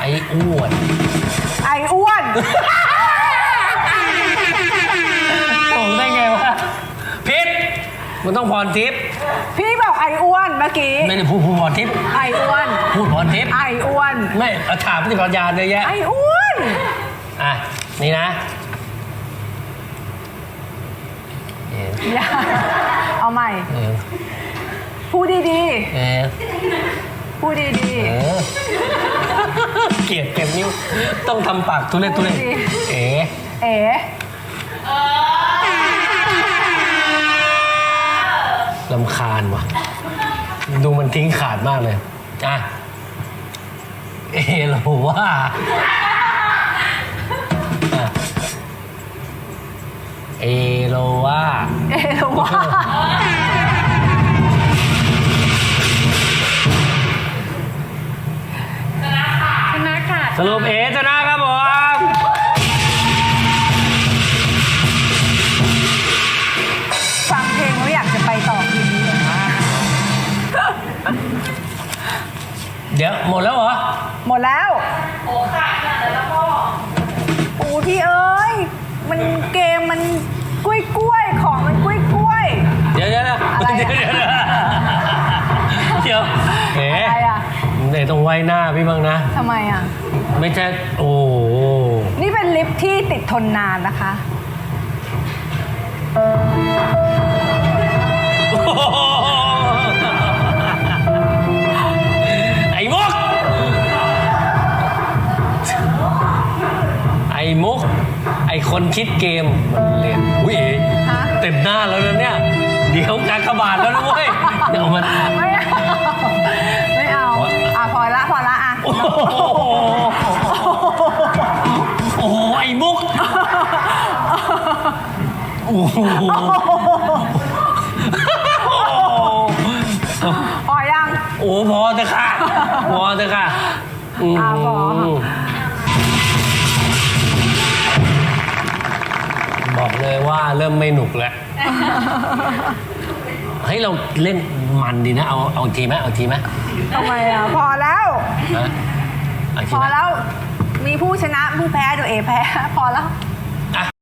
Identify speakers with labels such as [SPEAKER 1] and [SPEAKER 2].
[SPEAKER 1] ไอ้อ้วน
[SPEAKER 2] ไอ้อ้วน
[SPEAKER 1] ส่งได้ไงวะพิษมันต้องพรทิพย์
[SPEAKER 2] พี่บอกไอ้อ้วนเมื่อกี้
[SPEAKER 1] ไม่ได้พูดพูดพรทิพย์
[SPEAKER 2] ไอ้อ้วน
[SPEAKER 1] พูดพรทิพย์
[SPEAKER 2] ไอ้อ้วน
[SPEAKER 1] ไม่เอาถามปฏิปัญญาเยอะแยะ
[SPEAKER 2] ไอ้อ้วน
[SPEAKER 1] อะ นี่นะเออ
[SPEAKER 2] อย่าเอาใหม่
[SPEAKER 1] เออ
[SPEAKER 2] พูดดี
[SPEAKER 1] เออ
[SPEAKER 2] ๆพูดดี
[SPEAKER 1] เออ เกลียดเก็บนิ้ว ต้องทำปากทุเรศทุเรศเอ๋
[SPEAKER 2] ๆเอ๋
[SPEAKER 1] ลำคาญว่ะ ดูมันทิ้งขาดมากเลย อะ เอโลว่าอะเอโลว่า
[SPEAKER 2] เอ๋ว่า
[SPEAKER 1] สรุปเอชนะครับผม
[SPEAKER 2] ฟังเพลงแล้วอยากจะไปต่อคืนนี้เลย
[SPEAKER 1] เดี๋ยวหมดแล้วเหรอ
[SPEAKER 2] หมดแล้ว โอ้ขาดแล้วพ่ อ๋อะไรอะ
[SPEAKER 1] เนี่ยต้องไว้หน้าพี่บ้างนะ
[SPEAKER 2] ทำไมอะ
[SPEAKER 1] ไม่ใช่ โอ้โห
[SPEAKER 2] นี่เป็นลิฟท์ที่ติดทนนานนะคะ
[SPEAKER 1] ไอ้มุก ไอ้มุก ไอ้คนคิดเกมมันเรียนอุ้ยเอ๋
[SPEAKER 2] ฮะ
[SPEAKER 1] เต็มหน้าแล้วนะเนี่ย เดี๋ยวการกระบาดแล้วนะเว้ยเดี๋ยวเอามัน
[SPEAKER 2] ไม่เอาไม่
[SPEAKER 1] โอ้โห
[SPEAKER 2] พอยัง
[SPEAKER 1] โอ้พอเถอะค่ะ พอเถอะค่ะ
[SPEAKER 2] อ่าพอ
[SPEAKER 1] มบอกเลยว่าเริ่มไม่หนุกแล้วเฮ้ยเราเล่นมันดีนะ เอาเอาอีกทีไหมเอาอีกทีไหม
[SPEAKER 2] ทำไมอะ พอแล้ว
[SPEAKER 1] นะเอาอีก
[SPEAKER 2] พ
[SPEAKER 1] ที
[SPEAKER 2] อ
[SPEAKER 1] ไหม
[SPEAKER 2] แล้ว มีผู้ชนะผู้แพ้ตัวเองแพ้ พอแล้ว